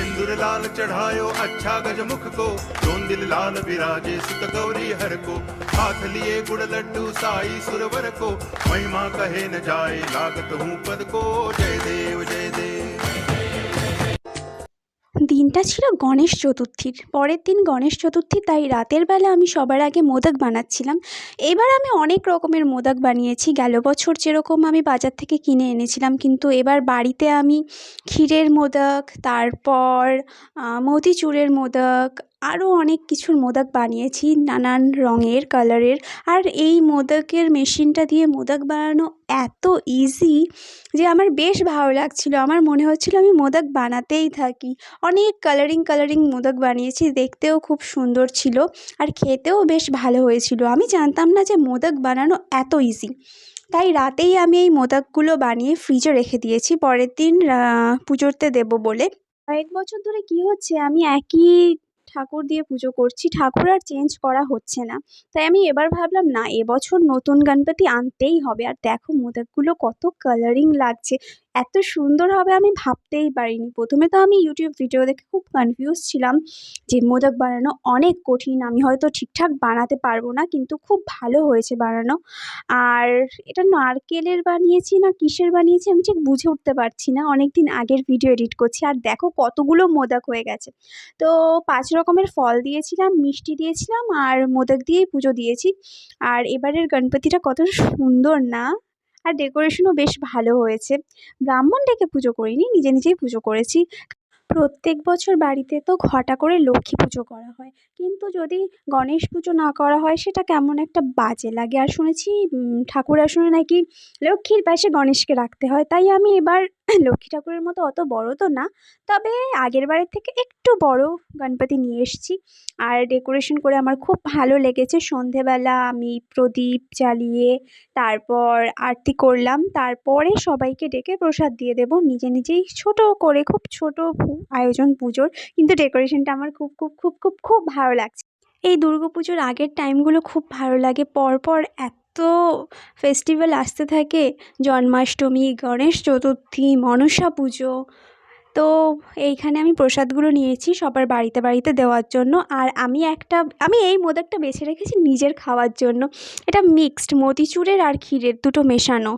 सिंदूर लाल चढ़ायो अच्छा गजमुख को। दिल लाल विराजे सुत गौरी हर को। हाथ लिए गुड़ लड्डू साई सुरवर को। महिमा कहे न जाए, लागत हूँ पद को। जय देव जय देव। দিনটা ছিল গণেশ চতুর্থীর। পরের দিন গণেশ চতুর্থী, তাই রাতের বেলা আমি সবার আগে মোদক বানাচ্ছিলাম। এবার আমি অনেক রকমের মোদক বানিয়েছি। গেল বছর যেরকম আমি বাজার থেকে কিনে এনেছিলাম, কিন্তু এবার বাড়িতে আমি ক্ষীরের মোদক, তারপর মতিচুরের মোদক আরও অনেক কিছুর মোদক বানিয়েছি, নানান রঙের কালারের আর এই মোদকের মেশিনটা দিয়ে মোদক বানানো এত ইজি যে আমার বেশ ভালো লাগছিল। আমার মনে হচ্ছিল আমি মোদক বানাতেই থাকি। অনেক কালারিং কালারিং মোদক বানিয়েছি, দেখতেও খুব সুন্দর ছিল আর খেতেও বেশ ভালো হয়েছিল। আমি জানতাম না যে মোদক বানানো এত ইজি তাই রাতেই আমি এই মোদকগুলো বানিয়ে ফ্রিজে রেখে দিয়েছি। পরের দিন পুজোতে দেবো বলে। কয়েক বছর ধরে কি হচ্ছে? আমি একই ঠাকুর দিয়ে পুজো করছি, ঠাকুর আর চেঞ্জ করা হচ্ছে না। তাই আমি এবার ভাবলাম, না এবছর নতুন গণপতি আনতেই হবে। আর দেখো, মোদকগুলো কত কালারিং লাগছে। এত সুন্দর হবে আমি ভাবতেই পারিনি। প্রথমে তো আমি ইউটিউব ভিডিও দেখে খুব কনফিউজ ছিলাম যে মোদক বানানো অনেক কঠিন, আমি হয়তো ঠিকঠাক বানাতে পারব না, কিন্তু খুব ভালো হয়েছে বানানো। আর এটা নারকেলের বানিয়েছি না কিসের বানিয়েছি আমি ঠিক বুঝে উঠতে পারছি না অনেক দিন আগের ভিডিও এডিট করছি আর দেখো কতগুলো মোদক হয়ে গেছে। তো পাঁচ রকমের ফল দিয়েছিলাম, মিষ্টি দিয়েছিলাম আর মোদক দিয়েই পুজো দিয়েছি। আর এবারের গণপতিটা কত সুন্দর না? আর ডেকোরেশনও বেশ ভালো হয়েছে। ব্রাহ্মণ ডেকে পুজো করিনি, নিজে নিজেই পুজো করেছি। প্রত্যেক বছর বাড়িতে তো ঘটা করে লক্ষ্মী পুজো করা হয়। কিন্তু যদি গণেশ পুজো না করা হয়, সেটা কেমন একটা বাজে লাগে। আর শুনেছি ঠাকুর আসনে নাকি লক্ষ্মীর পাশে গণেশকে রাখতে হয়। তাই আমি এবার লক্ষ্মী ঠাকুরের মতো অত বড় তো না। তবে আগের বারের থেকে একটু বড় গণপতি নিয়ে এসেছি। আর ডেকোরেশন করে আমার খুব ভালো লেগেছে। সন্ধেবেলা আমি প্রদীপ জ্বালিয়ে তারপর আরতি করলাম। তারপরে সবাইকে ডেকে প্রসাদ দিয়ে দেবো। নিজে নিজেই ছোট করে খুব ছোট আয়োজন পুজোর। কিন্তু ডেকোরেশনটা আমার খুব খুব খুব খুব খুব ভালো লাগছে। এই দুর্গা পুজোর আগের টাইমগুলো খুব ভালো লাগে। পরপর এত ফেস্টিভ্যাল আসতে থাকে জন্মাষ্টমী, গণেশ চতুর্থী, মনসা পুজো। তো এইখানে আমি প্রসাদগুলো নিয়েছি সবার বাড়িতে বাড়িতে দেওয়ার জন্য। আর আমি একটা, আমি এই মোদকটা বেছে রেখেছি নিজের খাওয়ার জন্য। এটা মিক্সড মতিচুরের আর ক্ষীরের, দুটো মেশানো।